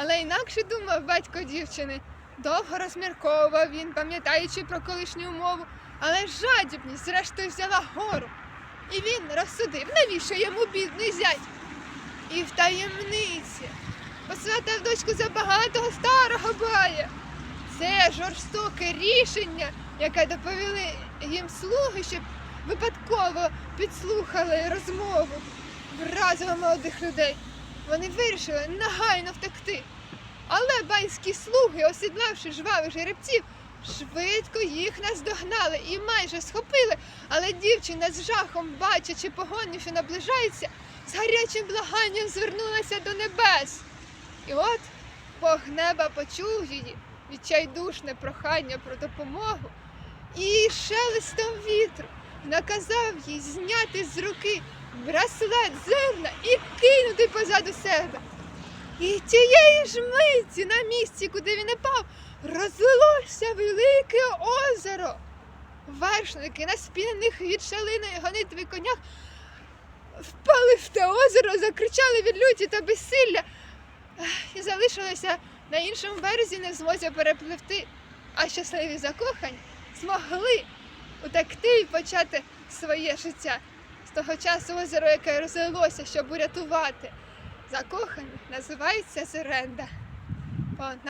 Але інакше думав батько дівчини. Довго розмірковував він, пам'ятаючи про колишню умову, але жадібність зрештою взяла гору. І він розсудив, навіщо йому бідний зять. І в таємниці посватав дочку за багатого старого бая. Це жорстоке рішення, яке доповіли їм слуги, щоб випадково підслухали розмову, вразило молодих людей. Вони вирішили негайно втекти. Але банські слуги, осідлавши жвавих жеребців, швидко їх наздогнали і майже схопили. Але дівчина з жахом, бачачи погоню, що наближається, з гарячим благанням звернулася до небес. І от Бог неба почув її відчайдушне прохання про допомогу і шелестом вітру наказав їй зняти з руки браслет зерна і кинути позаду себе. І тієї ж миті на місці, куди він упав, розлилося велике озеро. Вершники на спінених від шалиної гонитви конях впали в те озеро, закричали від люті та безсилля і залишилися на іншому березі не в змозі перепливти, а щасливі закохані змогли утекти і почати своє життя. З того часу озеро, яке розлилося, щоб урятувати закоханих, називається Зеренда. По